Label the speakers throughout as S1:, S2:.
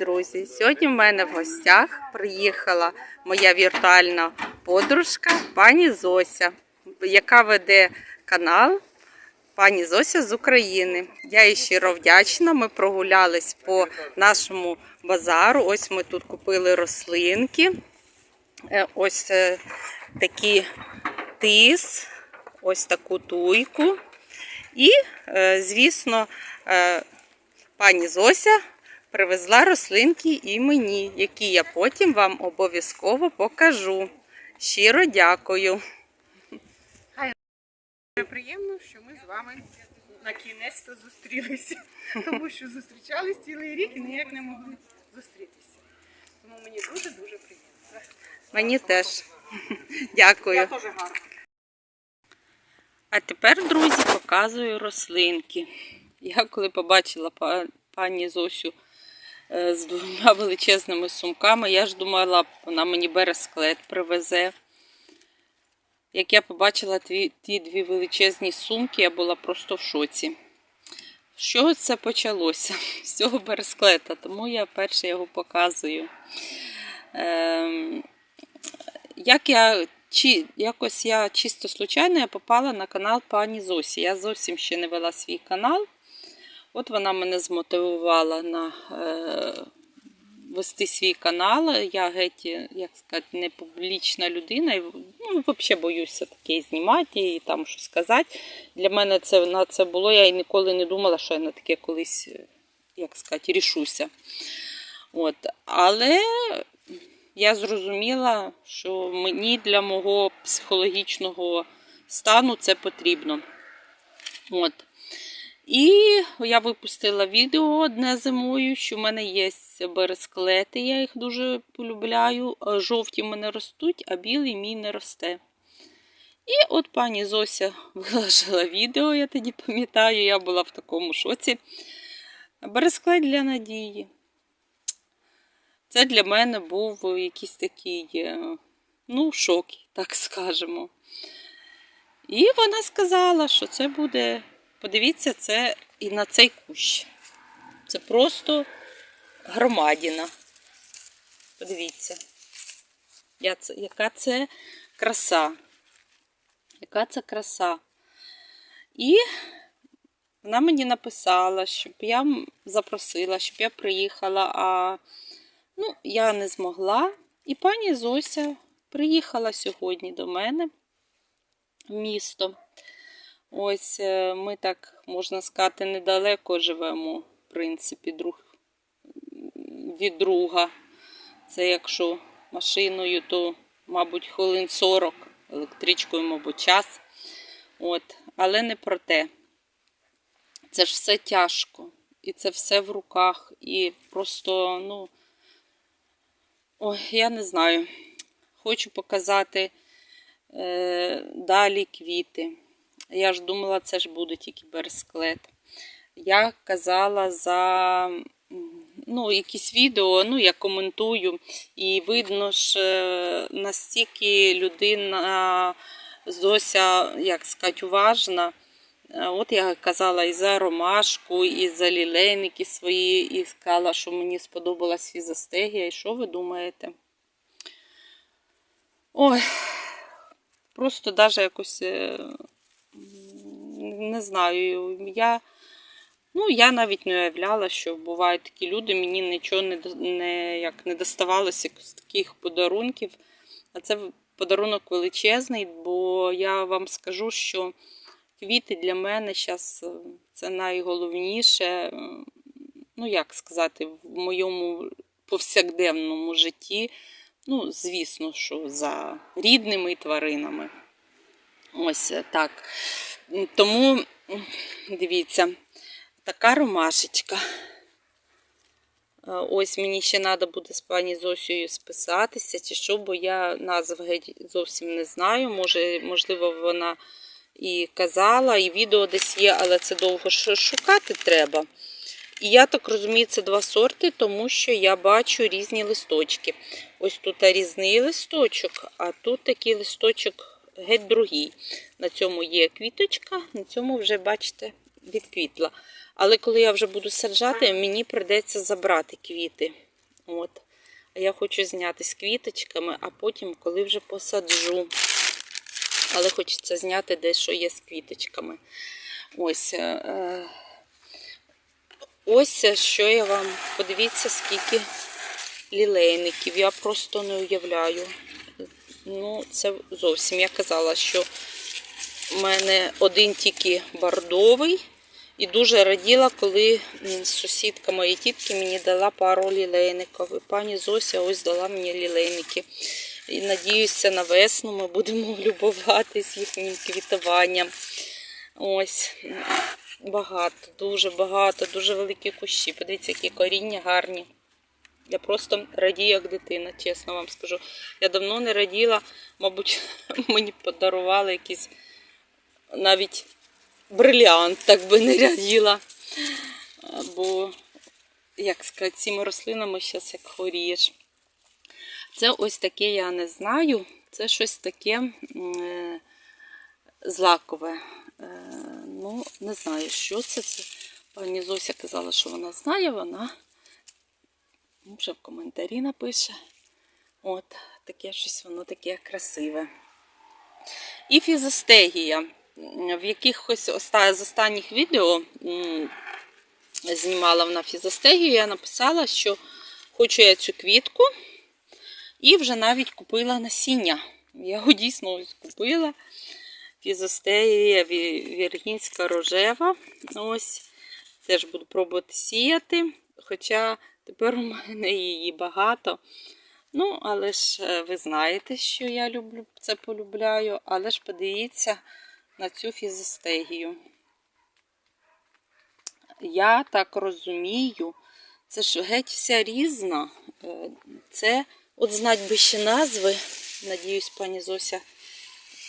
S1: Друзі, сьогодні в мене в гостях приїхала моя віртуальна подружка пані Зося, яка веде канал пані Зося з України. Я їй щиро вдячна. Ми прогулялись по нашому базару. Ось ми тут купили рослинки. Е, Ось е, такі тис, ось таку туйку. І, е, звісно, пані Зося привезла рослинки і мені, які я потім вам обов'язково покажу. Щиро дякую.
S2: Дуже приємно, що ми з вами на кінець-то зустрілися. Тому що зустрічались цілий рік і ніяк не могли зустрітися. Тому мені дуже-дуже приємно.
S1: Мені теж. Дякую.
S2: Я теж гарно.
S1: А тепер, друзі, показую рослинки. Я коли побачила пані Зосю з двома величезними сумками, я ж думала, вона мені бересклет привезе. Як я побачила ті, ті дві величезні сумки, я була просто в шоці. З чого це почалося? З цього бересклета, тому я перше його показую. Ем, як я чи якось я чисто случайно я попала на канал пані Зосі. Я зовсім ще не вела свій канал. От вона мене змотивувала на е, вести свій канал. Я геть, як сказати, не публічна людина. і, Ну, взагалі боюся таке знімати і там щось сказати. Для мене це на це було. Я і ніколи не думала, що я на таке колись, як сказати, рішуся. От. Але я зрозуміла, що мені для мого психологічного стану це потрібно. От. І я випустила відео одне зимою, що в мене є бересклети, я їх дуже полюбляю. Жовті в мене ростуть, а білий мій не росте. І от пані Зося виложила відео, я тоді пам'ятаю, я була в такому шоці. Бересклет для надії. Це для мене був якийсь такий, е, ну, шок, так скажемо. І вона сказала, що це буде, подивіться, це і на цей кущ. Це просто громадіна. Подивіться, яка це краса. Яка це краса. І вона мені написала, щоб я запросила, щоб я приїхала, а Ну, я не змогла. І пані Зося приїхала сьогодні до мене в місто. Ось е, ми так, можна сказати, недалеко живемо, в принципі, друг від друга. Це якщо машиною, то, мабуть, хвилин 40, електричкою, мабуть, час. От. Але не про те. Це ж все тяжко. І це все в руках. І просто, ну. Ой, я не знаю. Хочу показати е, далі квіти. Я ж думала, це ж буде тільки бересклет. Я казала за ну, якісь відео, ну, я коментую, і видно ж, настільки людина Зося, як сказати, уважна. От я казала і за ромашку, і за лілейники свої, і сказала, що мені сподобалась фізостегія. І що ви думаєте? Ой, просто навіть якось е, не знаю. Я, ну, я навіть не уявляла, що бувають такі люди. Мені нічого не, не, як, не доставалося з таких подарунків. А це подарунок величезний, бо я вам скажу, що квіти для мене зараз це найголовніше, е, ну як сказати, в моєму повсякденному житті. Ну, звісно, що за рідними тваринами. Ось е, так. Тому, дивіться, така ромашечка. Е, Ось мені ще треба буде з пані Зосією списатися, чи що, бо я назв зовсім не знаю. Може, можливо, вона і казала, і відео десь є, але це довго шукати треба. І я так розумію, це два сорти, тому що я бачу різні листочки. Ось тут різний листочок, а тут такий листочок геть другий. На цьому є квіточка, на цьому вже, бачите, відквітла. Але коли я вже буду саджати, мені прийдеться забрати квіти. От. Я хочу зняти з квіточками, а потім, коли вже посаджу. Але хочеться зняти дещо є з квіточками. Ось. е, е, Ось що я вам. Подивіться, скільки лілейників. Я просто не уявляю. Ну, це зовсім. Я казала, що в мене один тільки бордовий. І дуже раділа, коли сусідка моєї тітки мені дала пару лілейників. І пані Зося ось дала мені лілейники. І надіюся, на весну ми будемо любуватись їхнім квітуванням. Ось багато, дуже багато, дуже великі кущі. Подивіться, які коріння гарні. Я просто радію, як дитина, чесно вам скажу. Я давно не раділа, мабуть, мені подарували якийсь навіть бриліант, так би не раділа. Бо, як сказати, цими рослинами зараз як хворієш. Це ось таке, я не знаю. Це щось таке е, злакове. Е, Ну, не знаю, що це. це. Пані Зося казала, що вона знає, вона ну, вже в коментарі напише. От, таке щось воно таке красиве. І фізостегія. В якихось з останніх відео знімала вона фізостегію, я написала, що хочу я цю квітку. І вже навіть купила насіння. Я його дійсно ось купила. Фізостегія віргінська рожева. Ось. Теж буду пробувати сіяти. Хоча тепер у мене її багато. Ну, але ж е, ви знаєте, що я люблю це полюбляю. Але ж подивіться на цю фізостегію. Я так розумію, це ж геть вся різна. Е, Це, от знать би ще назви. Надіюсь, пані Зося,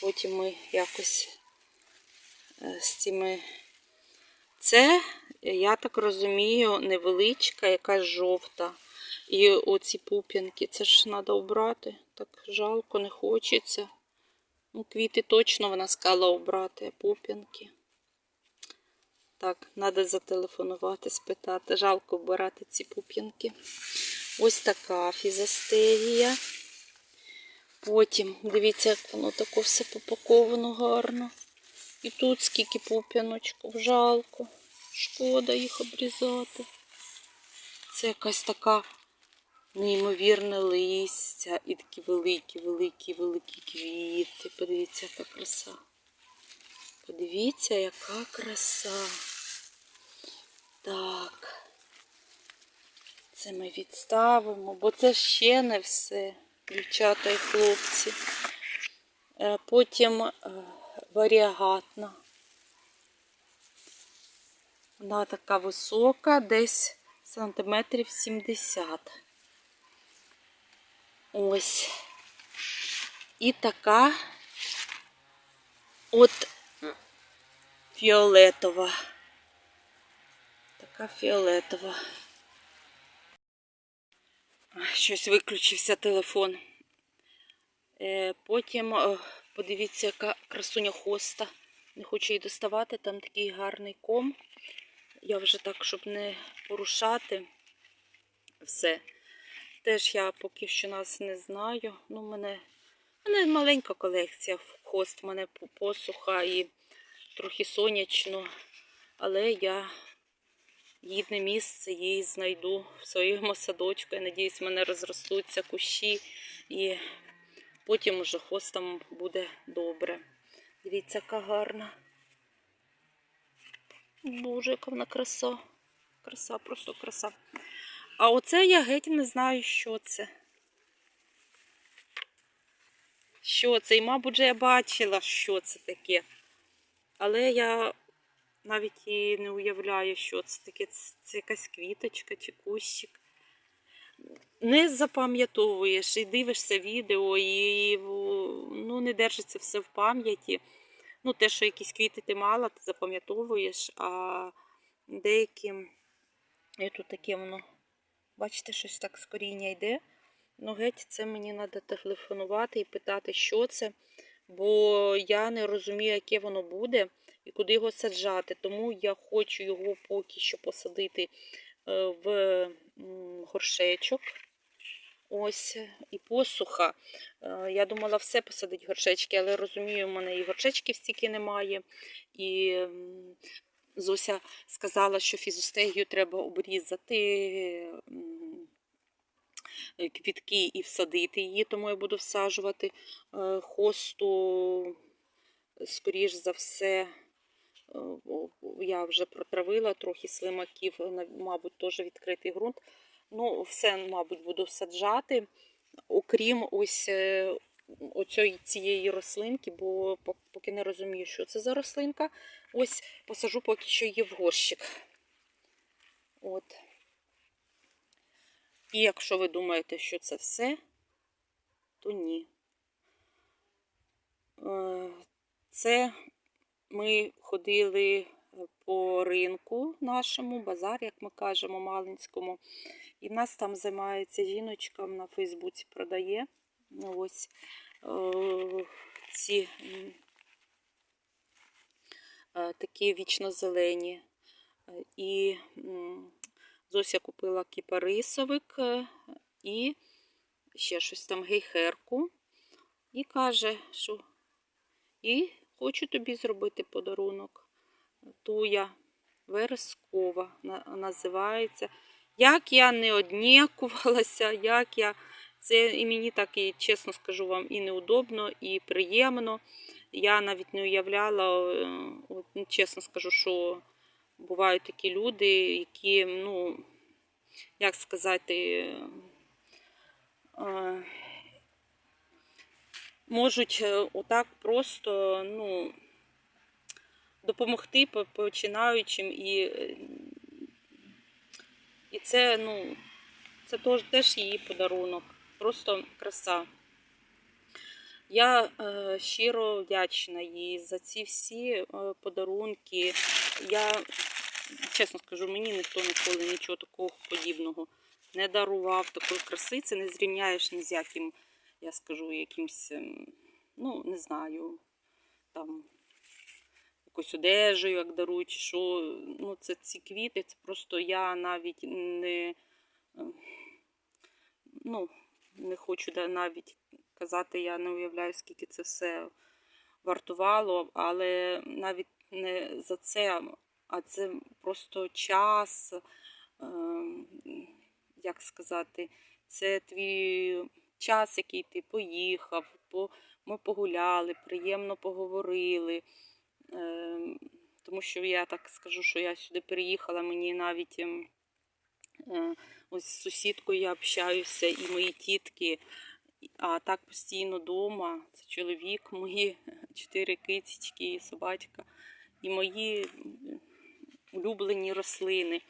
S1: потім ми якось е, з цими. Це, я так розумію, невеличка, якась жовта. І оці пуп'янки, це ж треба обрати. Так жалко, не хочеться. Ну, квіти точно вона сказала обрати, а пуп'янки. Так, треба зателефонувати, спитати. Жалко вбирати ці пуп'янки. Ось така фізостегія. Потім, дивіться, як воно тако все попаковано гарно. І тут скільки пуп'яночків, жалко. Шкода їх обрізати. Це якась така неймовірне листя і такі великі, великі, великі квіти. Подивіться, яка краса. Подивіться, яка краса. Так. Це ми відставимо, бо це ще не все, дівчата і хлопці. Е, Потім е, варіагатна. Вона така висока, десь сантиметрів 70. Ось. І така от фіолетова. Така фіолетова. Щось виключився телефон. Е, Потім е, подивіться, яка красуня хоста. Не хочу її доставати, там такий гарний ком. Я вже так, щоб не порушати все. Теж я поки що нас не знаю. Ну, в мене, мене маленька колекція хост, в мене посуха і трохи сонячно. Але я гідне місце їй знайду в своєму садочку. Я надіюсь, в мене розростуться кущі і потім уже хостам буде добре. Дивіться, яка гарна. Боже, яка вона краса. Краса, просто краса. А оце я геть не знаю, що це. Що це? І, мабуть, я бачила, що це таке. Але я навіть і не уявляю, що це таке. Це якась квіточка чи кущик. Не запам'ятовуєш і дивишся відео, і ну, не держиться все в пам'яті. Ну, те, що якісь квіти ти мала, ти запам'ятовуєш, а деякі, і тут таке воно, бачите, щось так з коріння йде. Ну, геть, це мені треба телефонувати і питати, що це, бо я не розумію, яке воно буде. і куди його саджати. Тому я хочу його поки що посадити е, в горшечок. Ось і посуха. Е, Я думала все посадити горшечки, але розумію, у мене і горшечків стільки немає. І Зося сказала, що фізостегію треба обрізати е, квітки і всадити її, тому я буду всаджувати Е, хосту, скоріш за все, е, я вже протравила трохи слимаків, мабуть, теж відкритий ґрунт. Ну, все, мабуть, буду всаджати, окрім ось е, оцьої цієї рослинки, бо поки не розумію, що це за рослинка. Ось посажу поки що її в горщик. От. І якщо ви думаєте, що це все, то ні. Е, Це ми ходили по ринку нашому, базар, як ми кажемо, Малинському. І в нас там займається жіночка на Фейсбуці продає ну, ось е, ці м, е, такі вічно-зелені. І Зося купила кіпарисовик е, і ще щось там гейхерку. І каже, що і хочу тобі зробити подарунок. Туя верескова називається. Як я не однікувалася, як я. Це і мені так, і чесно скажу вам, і неудобно, і приємно. Я навіть не уявляла, е, ну, чесно скажу, що бувають такі люди, які, ну, як сказати, е, можуть е, отак просто ну, допомогти починаючим і, і це, ну, це теж, теж її подарунок. Просто краса. Я е, щиро вдячна їй за ці всі е, подарунки. Я чесно скажу, мені ніхто ніколи нічого такого подібного не дарував. Такої краси це не зрівняєш ні з яким, я скажу, якимсь, ем, ну, не знаю, там якось одежею, як дарують, що. Ну, це ці квіти, це просто я навіть не. е, Ну, не хочу навіть казати, я не уявляю, скільки це все вартувало, але навіть не за це, а це просто час, ем, як сказати, це твій час, який ти поїхав, по, ми погуляли, приємно поговорили. Ем, Тому що я так скажу, що я сюди переїхала, мені навіть ем, е, ось з сусідкою я общаюся, і мої тітки, а так постійно вдома. Це чоловік, мої чотири кицічки собачка, і мої улюблені рослини.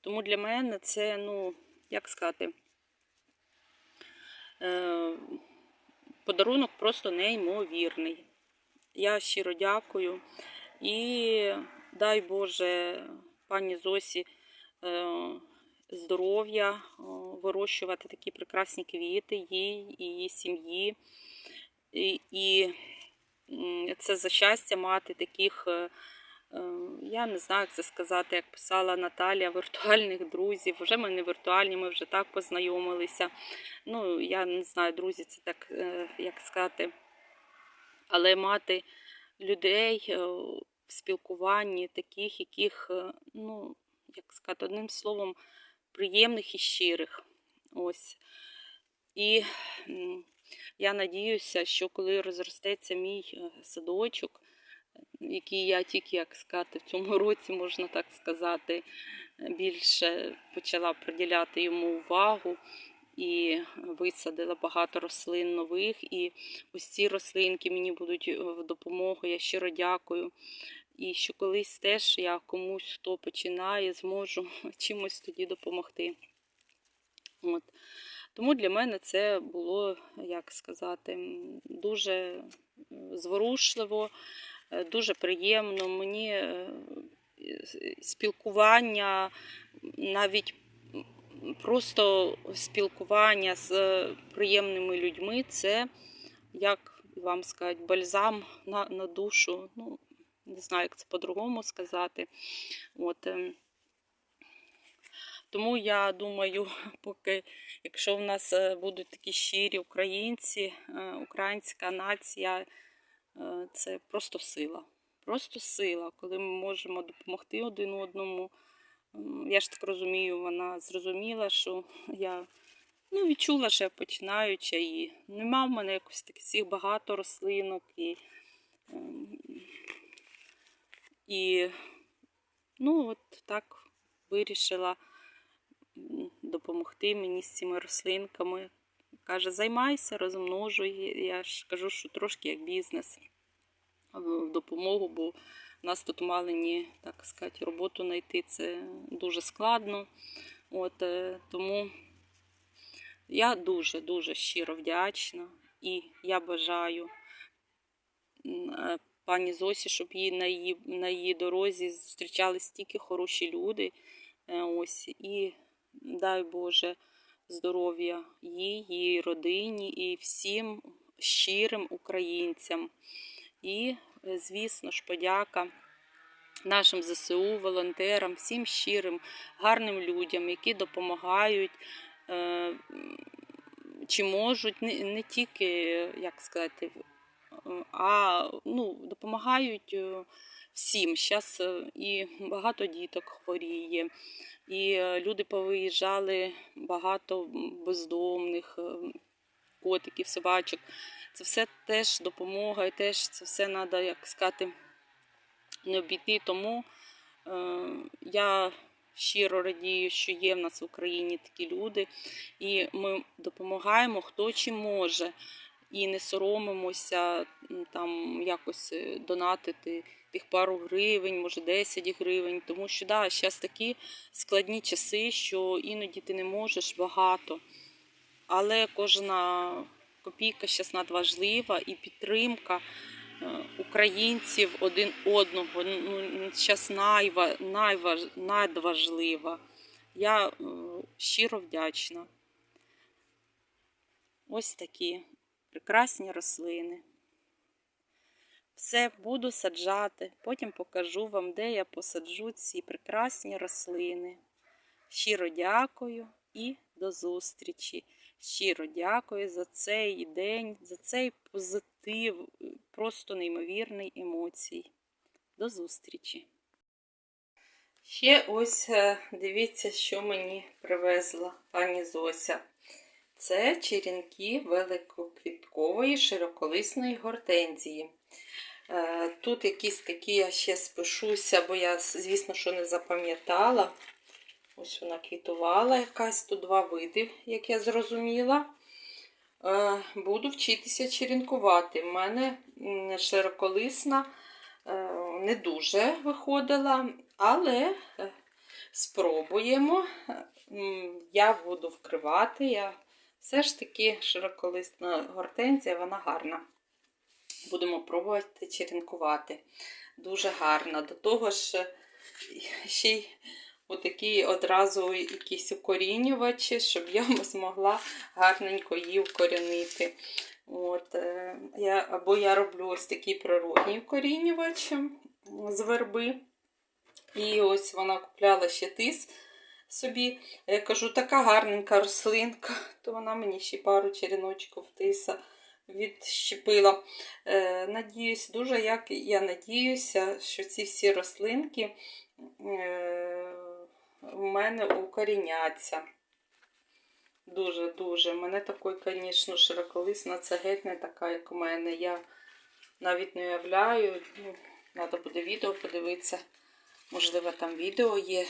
S1: Тому для мене це, ну, як сказати, е, подарунок просто неймовірний. Я щиро дякую. І дай Боже пані Зосі е, здоров'я, вирощувати такі прекрасні квіти їй і її сім'ї. І, і це за щастя мати таких, е, е, я не знаю, як це сказати, як писала Наталія, віртуальних друзів. Вже ми не віртуальні, ми вже так познайомилися. Ну, я не знаю, друзі, це так, як сказати, але мати людей е, в спілкуванні, таких, яких, е, ну, як сказати, одним словом, приємних і щирих. Ось. І я надіюся, що коли розростеться мій е, садочок, який я тільки, як сказати, в цьому році, можна так сказати, більше почала приділяти йому увагу і висадила багато рослин нових. І ось ці рослинки мені будуть е, в допомогу. Я щиро дякую. І що колись теж я комусь, хто починає, зможу чимось тоді допомогти. От. Тому для мене це було, як сказати, дуже е, зворушливо, е, дуже приємно. Мені спілкування, навіть просто спілкування з е, приємними людьми це, як вам сказати, бальзам на, на душу. Ну, не знаю, як це по-другому сказати. От, ем, тому я думаю, поки якщо в нас е, будуть такі щирі українці, е, українська нація, це просто сила. Просто сила, коли ми можемо допомогти один одному. Я ж так розумію, вона зрозуміла, що я ну, відчула, що я починаюча, і нема в мене якось таких багато рослинок. І, ем, і ну, от так вирішила допомогти мені з цими рослинками. Каже, займайся, розмножуй. Я ж кажу, що трошки як бізнес в допомогу, бо в нас тут Малині, так сказати, роботу знайти це дуже складно. От, е, тому я дуже-дуже щиро вдячна і я бажаю е, пані Зосі, щоб її на її, на її дорозі зустрічались стільки хороші люди. Е, Ось, і дай Боже здоров'я їй, її родині і всім щирим українцям. І, звісно ж, подяка нашим ЗСУ, волонтерам, всім щирим, гарним людям, які допомагають. е, Чи можуть не, не тільки, як сказати, е, а ну, допомагають е, всім. Зараз і багато діток хворіє, і е, люди повиїжджали, багато бездомних, е, котиків, собачок. Це все теж допомога, і теж це все треба, як сказати, не обійти. Тому е, я щиро радію, що є в нас в Україні такі люди, і ми допомагаємо хто чим може. І не соромимося там якось е, донатити тих пару гривень, може 10 гривень. Тому що да, зараз такі складні часи, що іноді ти не можеш багато. Але кожна копійка зараз надважлива і підтримка е, українців один одного ну, зараз найва, найваж, надважлива. Я е, щиро вдячна. Ось такі прекрасні рослини. Все буду саджати, потім покажу вам, де я посаджу ці прекрасні рослини. Щиро дякую і до зустрічі. Щиро дякую за цей день, за цей позитив, просто неймовірний емоцій. До зустрічі. Ще ось е, дивіться, що мені привезла пані Зося. Це черенки великоквіткової широколисної гортензії. Е, Тут якісь такі я ще спишуся, бо я, звісно, що не запам'ятала. Ось вона квітувала якась, тут два види, як я зрозуміла. Е, Буду вчитися черенкувати. У мене широколисна е, не дуже виходила, але е, спробуємо. Я буду вкривати. Я все ж таки широколисна гортензія, вона гарна. Будемо пробувати черенкувати. Дуже гарна. До того ж, ще й отакі одразу якісь укорінювачі, щоб я змогла гарненько її укорінити. От, е, я, або я роблю ось такий природній укорінювач з верби. І ось вона купляла ще тис собі. Я кажу, така гарненька рослинка, то вона мені ще пару череночків тиса відщепила. Е, надіюсь, дуже як я надіюся, що ці всі рослинки е, в мене укоріняться. Дуже-дуже. У мене такий, звісно, широколисна, це геть не така, як у мене. Я навіть не уявляю. Треба буде відео подивитися. Можливо, там відео є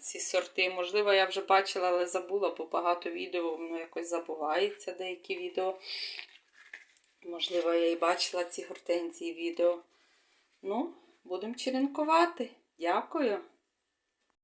S1: ці сорти. Можливо, я вже бачила, але забула, бо багато відео воно якось забувається, деякі відео. Можливо, я і бачила ці гортензії відео. Ну, будемо черенкувати. Дякую.